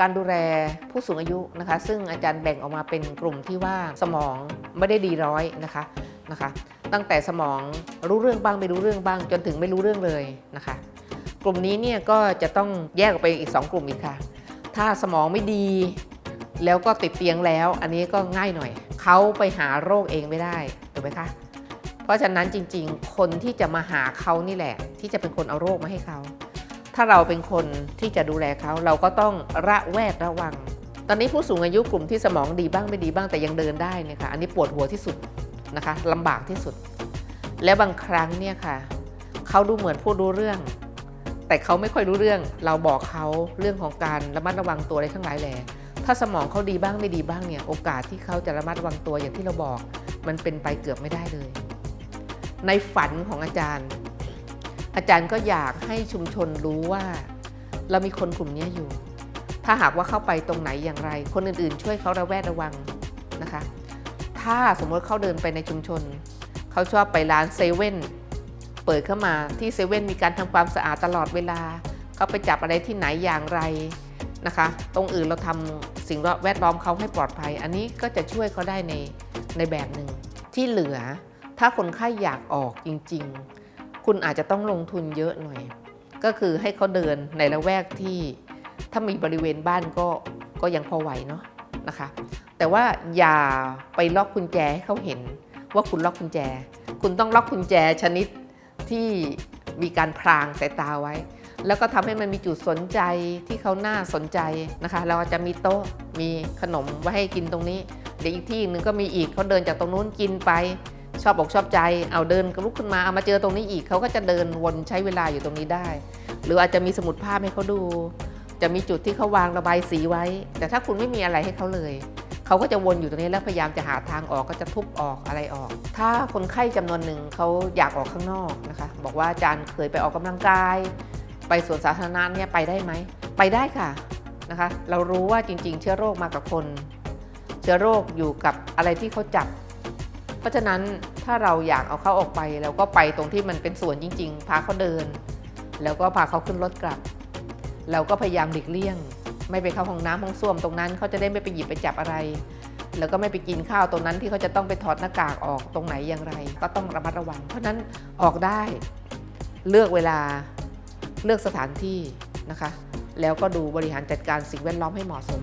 การดูแลผู้สูงอายุนะคะ ซึ่งอาจารย์แบ่งออกมาเป็นกลุ่มที่ว่าสมองไม่ได้ดีร้อยนะคะนะคะ ตั้งแต่สมองรู้เรื่องบ้างไม่รู้เรื่องบ้าง จนถึงไม่รู้เรื่องเลยนะคะ กลุ่มนี้เนี่ยก็จะต้องแยกออกไปอีก 2 กลุ่มอีกค่ะ ถ้าสมองไม่ดี แล้วก็ติดเตียงแล้ว อันนี้ก็ง่ายหน่อยเขาไปหาโรคเองไม่ได้ถูกไหมคะเพราะฉะนั้นจริง ๆ คนที่จะมาหาเขานี่แหละ ที่จะเป็นคนเอาโรคมาให้เขา ถ้าเราเป็นคนที่จะดูแลเขาเราก็ต้องระแวดระวัง ตอนนี้ผู้สูงอายุกลุ่มที่สมองดีบ้างไม่ดีบ้างแต่ยังเดินได้เนี่ยค่ะอันนี้ปวดหัวที่สุดนะคะลำบากที่สุด แล้วบางครั้งเนี่ยค่ะเขาดูเหมือนพูดรู้เรื่อง แต่เขาไม่ค่อยรู้เรื่อง เราบอกเขาเรื่องของการระมัดระวังตัวอะไรทั้งหลายแหล่ถ้าสมองเขาดีบ้างไม่ดีบ้างเนี่ยโอกาสที่เขาจะระมัดระวังตัวอย่างที่เราบอก มันเป็นไปเกือบไม่ได้เลย ในฝันของอาจารย์ อาจารย์ก็อยากให้ชุมชนรู้ว่าเรามีคนกลุ่มนี้อยู่ ถ้าหากว่าเข้าไปตรงไหนอย่างไร คนอื่นๆ ช่วยเขาระแวดระวังนะคะ ถ้าสมมติเขาเดินไปในชุมชน เขาชอบไปร้านเซเว่นเปิดเข้ามาที่เซเว่นมีการทำความสะอาดตลอดเวลา เขาไปจับอะไรที่ไหนอย่างไรนะคะ ตรงอื่นเราทำสิ่งแวดล้อมเขาให้ปลอดภัย อันนี้ก็จะช่วยเขาได้ในในแบบหนึ่งที่เหลือ ถ้าคนไข้อยากออกจริง ๆ คุณอาจจะต้องลงทุนเยอะหน่อย ก็คือให้เขาเดินในละแวกที่ถ้ามีบริเวณบ้านก็ก็ยังพอไหวเนาะนะคะ แต่ว่าอย่าไปล็อกกุญแจให้เขาเห็นว่าคุณล็อกกุญแจ คุณต้องล็อกกุญแจชนิดที่มีการพรางสายตาไว้ แล้วก็ทำให้มันมีจุดสนใจที่เขาน่าสนใจนะคะ เราจจะมีโต๊ะมีขนมไว้ให้กินตรงนี้ เดี๋ยวอีกที่หนึ่งก็มีอีกเขาเดินจากตรงนู้นกินไป ชอบอกชอบใจเอาเดินลุกขึ้นมาเอามาเจอตรงนี้อีกเขาก็จะเดินวนใช้เวลาอยู่ตรงนี้ได้ หรืออาจจะมีสมุดภาพให้เขาดู จะมีจุดที่เขาวางระบายสีไว้ แต่ถ้าคุณไม่มีอะไรให้เขาเลยเขาก็จะวนอยู่ตรงนี้แล้วพยายามจะหาทางออกก็จะทุบออกอะไรออก ถ้าคนไข้จำนวนหนึ่งเขาอยากออกข้างนอกนะคะ บอกว่าอาจารย์เคยไปออกกำลังกาย ไปสวนสาธารณะเนี่ยไปได้ไหมไปได้ค่ะนะคะ เรารู้ว่าจริง ๆ เชื้อโรคมากับคน เชื้อโรคอยู่กับอะไรที่เขาจับ เพราะฉะนั้นถ้าเราอยากเอาเขาออกไปเราก็ไปตรงที่มันเป็นสวนจริง ๆ พาเขาเดิน แล้วก็พาเขาขึ้นรถกลับ เราก็พยายามหลีกเลี่ยง ไม่ไปเข้าห้องน้ำห้องส้วมตรงนั้นเขาจะได้ไม่ไปหยิบไปจับอะไร แล้วก็ไม่ไปกินข้าวตรงนั้นที่เขาจะต้องไปถอดหน้ากากออกตรงไหนอย่างไร ก็ต้องระมัดระวัง เพราะนั้นออกได้เลือกเวลาเลือกสถานที่นะคะ แล้วก็ดูบริหารจัดการสิ่งแวดล้อมให้เหมาะสม